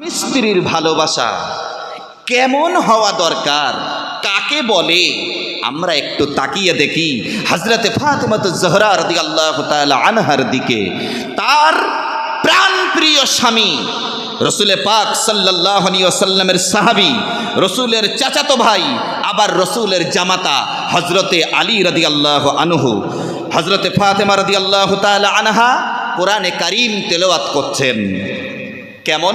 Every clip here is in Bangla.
স্ত্রীর ভালোবাসা কেমন হওয়া দরকার? কাকে বলে? আমরা একটু তাকিয়ে দেখি হজরতে ফাতেমাত জহরা রদি আল্লাহ আনহার দিকে। তার প্রাণপ্রিয় স্বামী রসুলে পাক সাল্লাহ সাল্লামের সাহাবি, রসুলের চাচাতো ভাই, আবার রসুলের জামাতা হজরতে আলী রদি আল্লাহ আনহু। হজরতে ফাতেমা রদি আল্লাহ আনহা কোরআনে কারিম তেলাওয়াত করছেন। কেমন?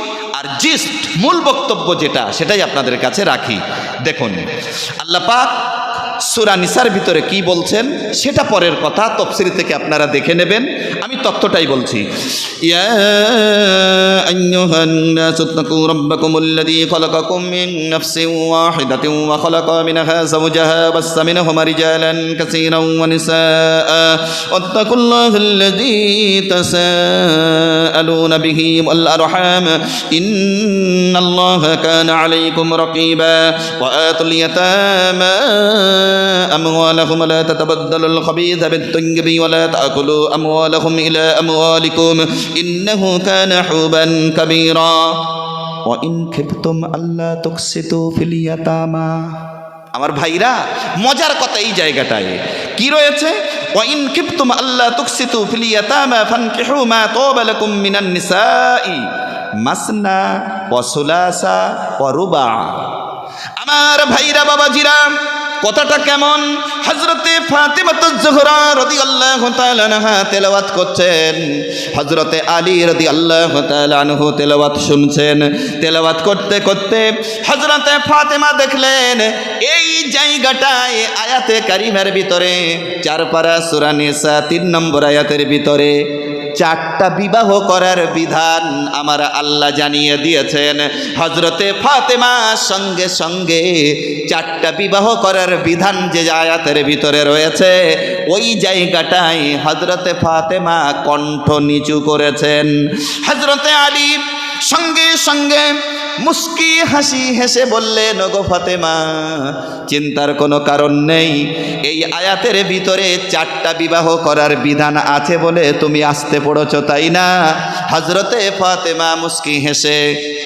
আর জিস্ট মূল বক্তব্য যেটা সেটাই আপনাদের কাছে রাখি। দেখুন আল্লাহ পাক সুরা নিসার ভিতরে কি বলছেন? সেটা পরের কথা তফসিরি থেকে আপনারা দেখে নেবেন। আমি তথ্যটাই বলছি। ইন্নাল্লাহা কানা আলাইকুম রাকীবা। ওয়া আতুল ইয়াতামা أموالهم ولا تتبدلوا الخبيث بالطيب ولا تأكلوا أموالهم إلى أموالكم إنه كان حوبا كبيرا وإن خفتم ألا تقسطوا في اليتامى আমার ভাইরা মজার কথা এই জায়গাটায় কি রয়েছে ওয়াইন কিপ্তুম আল্লাহ তুকসিতু ফিল ইয়াতামা ফানকিহু মা তাবা লাকুম মিনান নিসাই মাসনা ওয়া সুলাসা ওয়া রুবা আমার ভাইরা বাবাজিরা কথাটা কেমন? হজরতে ফাতেমাত জোহরা রদি আল্লাহ তালানহা তেলাওয়াত করছেন। হজরতে আলী রদি আল্লাহ তালানহু তেলাওয়াত শুনছেন। তেলাওয়াত করতে করতে হজরতে ফাতেমা দেখলেন, এই জায়গাটায় আয়াতে কারিমের ভিতরে চার পারা সুরানিসা তিন নম্বর আয়াতের ভিতরে চারটা বিবাহ করার বিধান আমার আল্লাহ জানিয়ে দিয়েছেন। হজরতে ফাতেমা সঙ্গে সঙ্গে চারটা বিবাহ করার বিধান যে আয়াতের ভিতরে রয়েছে, ওই জায়গাটায় হজরতে ফাতেমা কণ্ঠ নিচু করেছেন। হজরতে আলী সঙ্গে সঙ্গে মুস্কি হাসি হেসে বললেন ওগো ফাতেমা, চিন্তার কোনো কারণ নেই। এই আয়াতের ভিতরে চারটা বিবাহ করার বিধান আছে বলে তুমি আসতে পড়েছ, তাই না? হজরতে ফাতেমা মুস্কি হেসে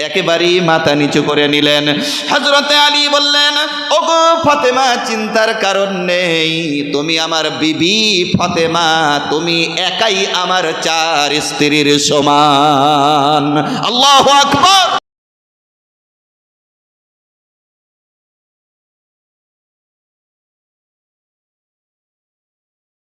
একেবারেই মাথা নিচু করে নিলেন। হজরতে আলী বললেন, ওগো ফাতেমা, চিন্তার কারণ নেই। তুমি আমার বিবি ফাতেমা, তুমি একাই আমার চার স্ত্রীর সমান। আল্লাহ আকবর!